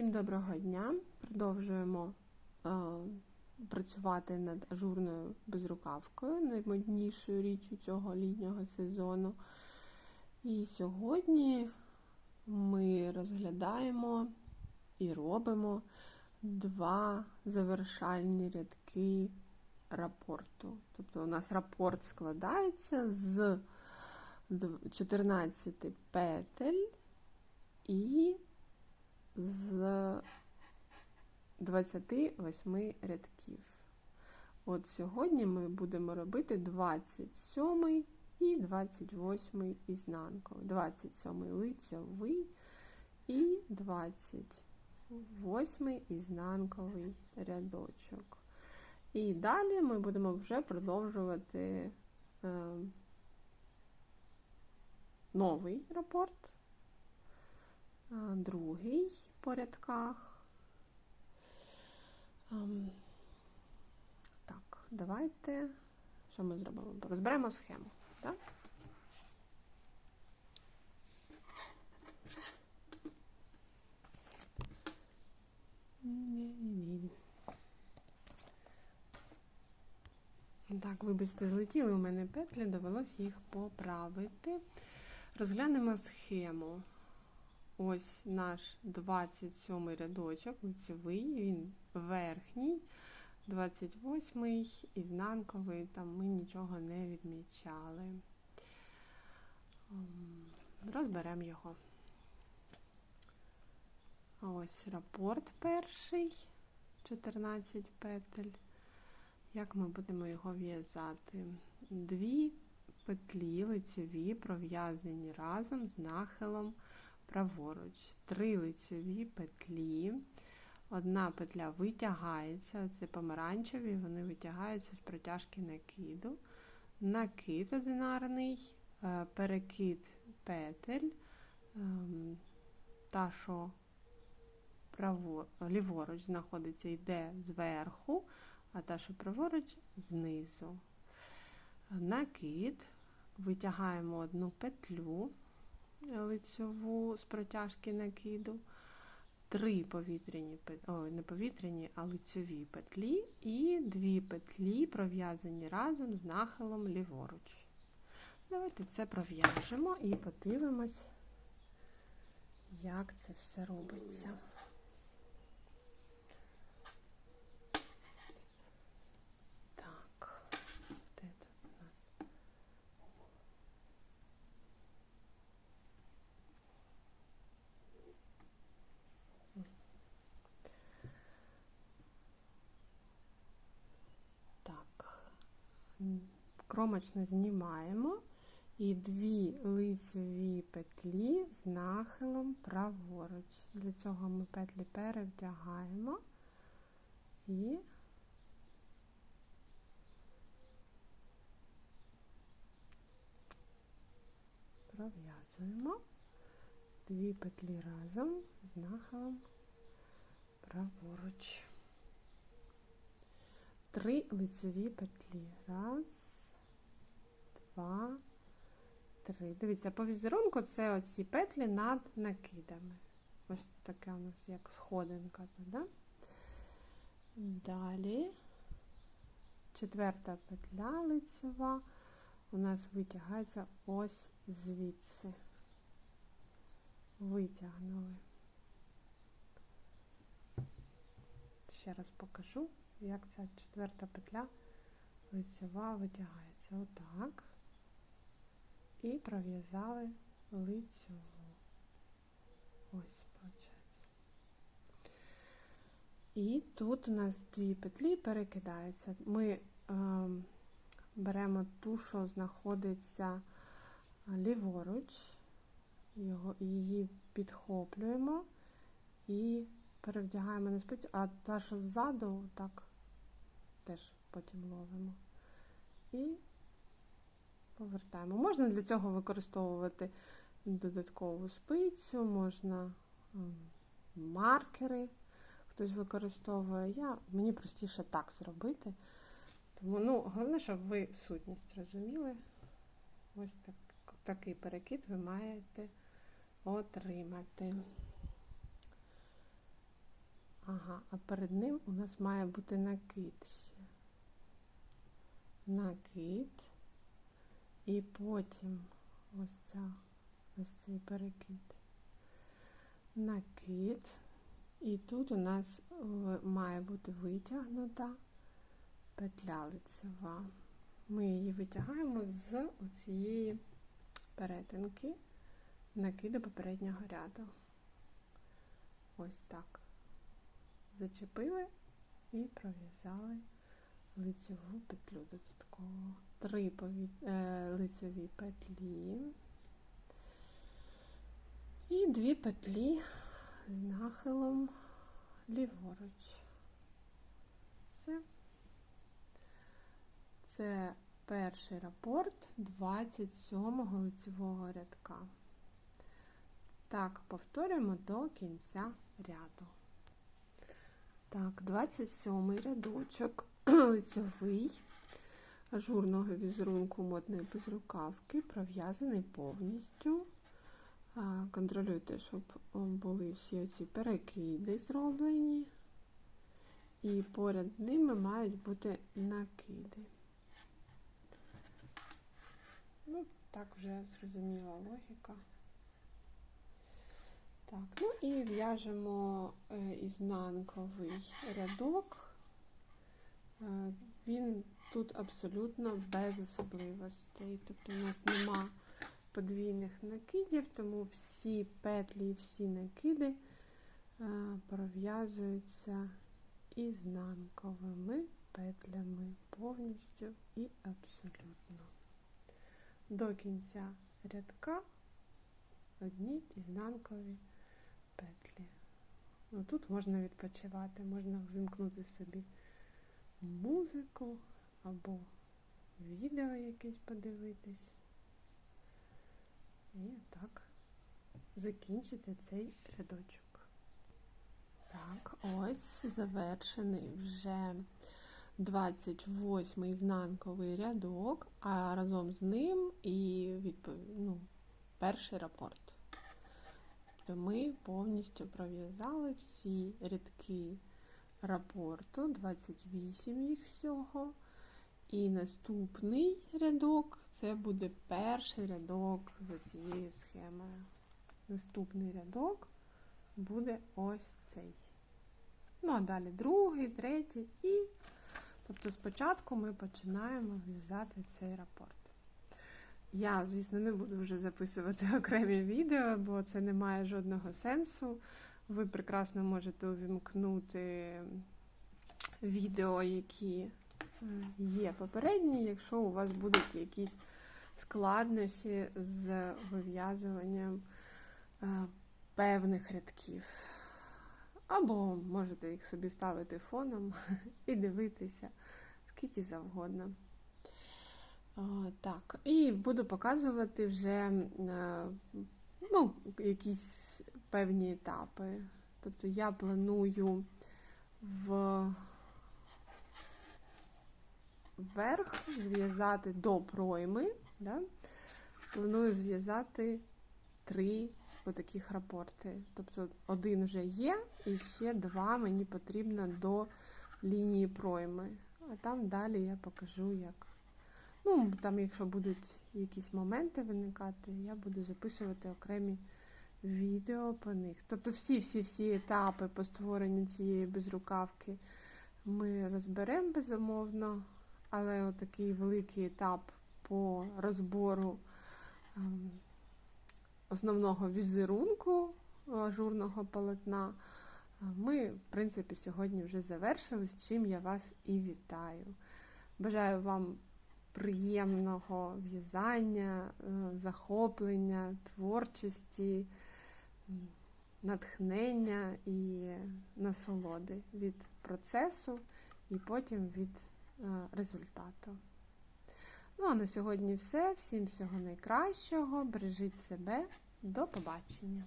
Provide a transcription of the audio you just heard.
Всім доброго дня! Продовжуємо е, працювати над ажурною безрукавкою, наймоднішою річчю цього літнього сезону. І сьогодні ми розглядаємо і робимо два завершальні рядки рапорту. Тобто у нас рапорт складається з 14 петель і з 28 рядків. От сьогодні ми будемо робити 27 і 28 ізнанковий, 27 лицьовий і 28 ізнанковий рядочок. І далі ми будемо вже продовжувати е, новий рапорт другий по рядках. Так, давайте, що ми зробимо? Розберемо схему, так? Так, вибачте, злетіли у мене петлі, довелося їх поправити. Розглянемо схему. Ось наш 27 рядочок, лицевий, він верхній, 28-й, ізнанковий, там ми нічого не відмічали. Ем, розберемо його. Ось рапорт перший, 14 петель. Як ми будемо його в'язати? Дві петлі лицеві пров'язані разом з нахилом праворуч, три лицеві петлі. Одна петля витягається, оце помаранчеві, вони витягаються з протяжки накиду. Накид одинарний, е, перекид петель, ем, та, що право, ліворуч знаходиться, йде зверху, а та, що праворуч знизу. Накид, витягаємо одну петлю лицьову з протяжки накиду, три повітряні ой, не повітряні, а лицьові петлі і дві петлі пров'язані разом з нахилом ліворуч. Давайте це пров'яжемо і подивимось, як це все робиться. Кромочно знімаємо і дві лицеві петлі з нахилом праворуч. Для цього ми петлі перевдягаємо і пров'язуємо дві петлі разом з нахилом праворуч. Три лицеві петлі. Раз два, три. Дивіться, по візерунку це оці петлі над накидами. Ось така у нас як сходинка туди. Далі четверта петля лицева у нас витягається ось звідси. Витягнули. Ще раз покажу, як ця четверта петля лицева витягається. Отак і пров'язали лицьову. Ось, виходить. І тут у нас дві петлі перекидаються. Ми е, беремо ту, що знаходиться ліворуч, його, її підхоплюємо і перевдягаємо на спицю, а та, що ззаду, так теж потім ловимо. І повертаємо. Можна для цього використовувати додаткову спицю, можна маркери. Хтось використовує. Я, Мені простіше так зробити. Тому, ну, Головне, щоб ви сутність розуміли. Ось так, такий перекид ви маєте отримати. Ага, а перед ним у нас має бути накид. Накид. І потім ось ця, ось цей перекид. Накид. І тут у нас е, має бути витягнута петля лицева. Ми її витягаємо з оцієї перетинки накиду попереднього ряду. Ось так. Зачепили і пров'язали лицеву петлю додатково. Три е, лицеві петлі і дві петлі з нахилом ліворуч. Все. Це перший рапорт 27-го лицевого рядка. Так, повторюємо до кінця ряду. Так, 27 рядочок лицевий ажурного візерунку модної безрукавки, пров'язаний повністю. Контролюйте, щоб були всі ці перекиди зроблені. І поряд з ними мають бути накиди. Ну, так вже зрозуміла логіка. Так, ну і в'яжемо е, ізнанковий рядок. Е, він тут абсолютно без особливостей. Тобто у нас нема подвійних накидів, тому всі петлі і всі накиди е, пров'язуються ізнанковими петлями повністю і абсолютно. До кінця рядка одні ізнанкові петлі. Ну, Тут можна відпочивати, можна вимкнути собі музику або відео якесь подивитись. І так закінчити цей рядочок. Так, ось завершений вже 28 ізнанковий рядок, а разом з ним і відпов... ну, перший рапорт. Тобто ми повністю пров'язали всі рядки рапорту, 28 їх всього. І наступний рядок це буде перший рядок за цією схемою. Наступний рядок буде ось цей. Ну, а далі другий, третій і. Тобто спочатку ми починаємо в'язати цей рапорт. Я, звісно, не буду вже записувати окремі відео, бо це не має жодного сенсу. Ви прекрасно можете увімкнути відео, які є попередні, якщо у вас будуть якісь складнощі з вив'язуванням е, певних рядків. Або можете їх собі ставити фоном і дивитися скільки завгодно. Так, і буду показувати вже е, ну, якісь певні етапи. Тобто я планую в вверх зв'язати до пройми, да? планую зв'язати три отаких рапорти. Тобто один вже є, і ще два мені потрібно до лінії пройми. А там далі я покажу, як. Ну, там, якщо будуть якісь моменти виникати, я буду записувати окремі відео по них. Тобто всі-всі-всі етапи по створенню цієї безрукавки ми розберемо безумовно, але отакий великий етап по розбору ем, основного візерунку ажурного полотна. Ми, в принципі, сьогодні вже завершили, з чим я вас і вітаю. Бажаю вам приємного в'язання, е, захоплення, творчості, натхнення і насолоди від процесу і потім від е, результату. Ну, а на сьогодні все. Всім всього найкращого. Бережіть себе. До побачення!